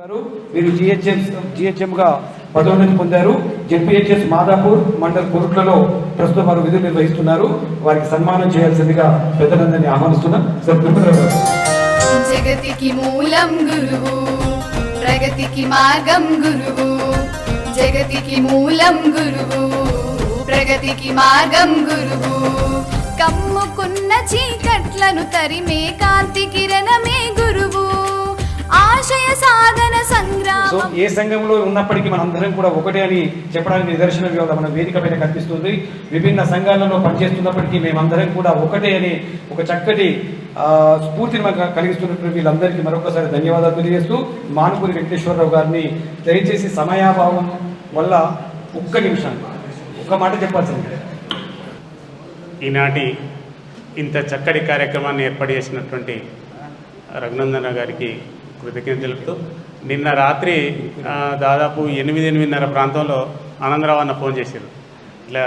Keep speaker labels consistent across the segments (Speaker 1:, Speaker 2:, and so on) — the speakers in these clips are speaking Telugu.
Speaker 1: గారు వీరు జిహెచ్ఎం జిహెచ్ఎంగా పదోన్నతి పొందారు. జెడ్పీహెచ్ఎస్ మాదాపూర్ మండల్ కోరుట్లలో ప్రస్తుతం వారు విధులు నిర్వహిస్తున్నారు. వారికి సన్మానం చేయాల్సిందిగా పెద్దలందరినీ ఆహ్వానిస్తున్నాం. సార్
Speaker 2: జగతికి మూలం గురువు ప్రగతికి మార్గం గురువు. జగతికి మూలం గురువు ప్రగతికి మార్గం గురువు. కమ్ముకున్న చీకట్లను తరిమే కాంతి కిరణమే సాధన
Speaker 1: సో
Speaker 2: సంగ్రామం
Speaker 1: ఏ సంఘంలో ఉన్నప్పటికీ మనందరం కూడా ఒకటే అని చెప్పడానికి నిదర్శనం ఇవాళ మన వేదిక పైన కనిపిస్తుంది. విభిన్న సంఘాలలో పనిచేస్తున్నప్పటికీ మేమందరం కూడా ఒకటే అని ఒక చక్కటి స్ఫూర్తిని మాకు కలిగిస్తున్నటువంటి వీళ్ళందరికీ మరొకసారి ధన్యవాదాలు తెలియజేస్తూ మానుపూరి వెంకటేశ్వరరావు గారిని దయచేసి సమయాభావం వల్ల ఒక్క నిమిషం ఒక్క మాట చెప్పాల్సింది.
Speaker 3: ఈనాటి ఇంత చక్కటి కార్యక్రమాన్ని ఏర్పాటు చేసినటువంటి రఘునందన గారికి కృతజ్ఞత తెలుపుతూ నిన్న రాత్రి దాదాపు ఎనిమిది ఎనిమిదిన్నర ప్రాంతంలో ఆనందరావు అన్న ఫోన్ చేశారు. ఇట్లా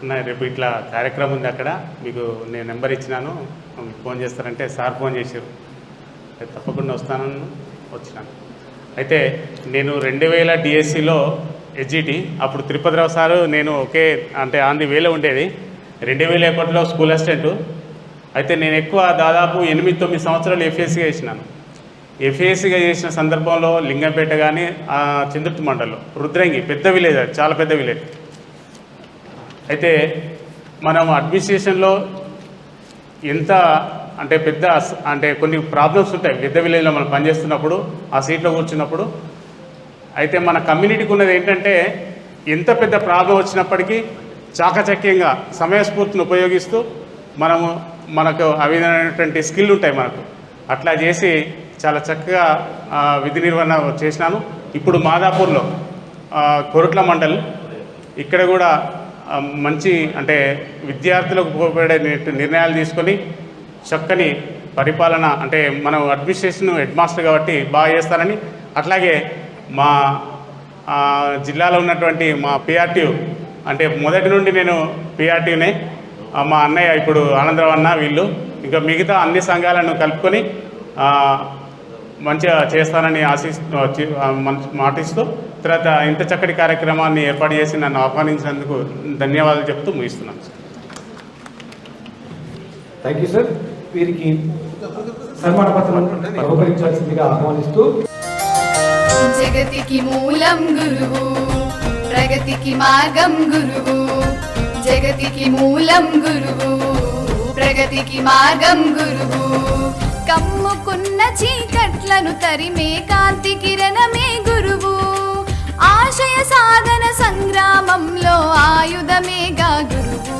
Speaker 3: అన్న రేపు ఇట్లా కార్యక్రమం ఉంది అక్కడ మీకు నేను నెంబర్ ఇచ్చినాను మీకు ఫోన్ చేస్తారంటే సార్ ఫోన్ చేశారు. తప్పకుండా వస్తానని వచ్చినాను. అయితే నేను రెండు వేల డిఎస్సిలో హెచ్జిటి అప్పుడు తిరుపతిరావు సారు నేను ఒకే అంటే ఆన్ ది వేలో ఉండేది. రెండు వేల ఒకటిలో స్కూల్ అసిస్టెంట్. అయితే నేను ఎక్కువ దాదాపు ఎనిమిది తొమ్మిది సంవత్సరాలు ఎఫ్ఎస్సీగా చేసినాను. ఎఫ్ఏసీగా చేసిన సందర్భంలో లింగంపేట కానీ చంద్రుతి మండలం రుద్రంగి పెద్ద విలేజ్ అది చాలా పెద్ద విలేజ్. అయితే మనం అడ్మినిస్ట్రేషన్లో ఎంత అంటే పెద్ద అంటే కొన్ని ప్రాబ్లమ్స్ ఉంటాయి. పెద్ద విలేజ్లో మనం పనిచేస్తున్నప్పుడు ఆ సీట్లో కూర్చున్నప్పుడు. అయితే మన కమ్యూనిటీకి ఉన్నది ఏంటంటే ఎంత పెద్ద ప్రాబ్లం వచ్చినప్పటికీ చాకచక్యంగా సమయస్ఫూర్తిని ఉపయోగిస్తూ మనము మనకు ఆ స్కిల్ ఉంటాయి మనకు. అట్లా చేసి చాలా చక్కగా విధి నిర్వహణ చేసినాను. ఇప్పుడు మాదాపూర్లో కొరట్ల మండల్ ఇక్కడ కూడా మంచి అంటే విద్యార్థులకు ఉపయోగపడే నిర్ణయాలు తీసుకొని చక్కని పరిపాలన అంటే మనం అడ్మినిస్ట్రేషన్ హెడ్ మాస్టర్ కాబట్టి బాగా చేస్తారని అట్లాగే మా జిల్లాలో ఉన్నటువంటి మా పిఆర్టీ అంటే మొదటి నుండి నేను పిఆర్టీనే మా అన్నయ్య ఇప్పుడు ఆనందరావు అన్న వీళ్ళు ఇంకా మిగతా అన్ని సంఘాలను కలుపుకొని మంచిగా చేస్తానని ఆశిస్తూ మాటిస్తూ తర్వాత ఇంత చక్కటి కార్యక్రమాన్ని ఏర్పాటు చేసి నన్ను ఆహ్వానించినందుకు ధన్యవాదాలు చెప్తూ ముగిస్తున్నాను.
Speaker 1: థ్యాంక్ యూ సార్ వీరికి సన్మాన పత్రం బహుకరించాల్సిందిగా ఆహ్వానిస్తూ
Speaker 2: జగతికి మూలం గురువు ప్రగతికి మార్గం గురువు. జగతికి మూలం గురువు ప్రగతికి మార్గం గురువు. కమ్ముకున్న చీకట్లను తరిమే కాంతి కిరణమే గురువు. ఆశయ సాధన సంగ్రామంలో ఆయుధమేగా గురువు.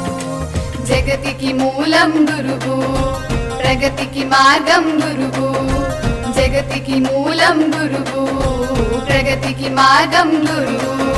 Speaker 2: జగతికి మూలం గురువు ప్రగతికి మార్గం గురువు. జగతికి మూలం గురువు ప్రగతికి మార్గం గురువు.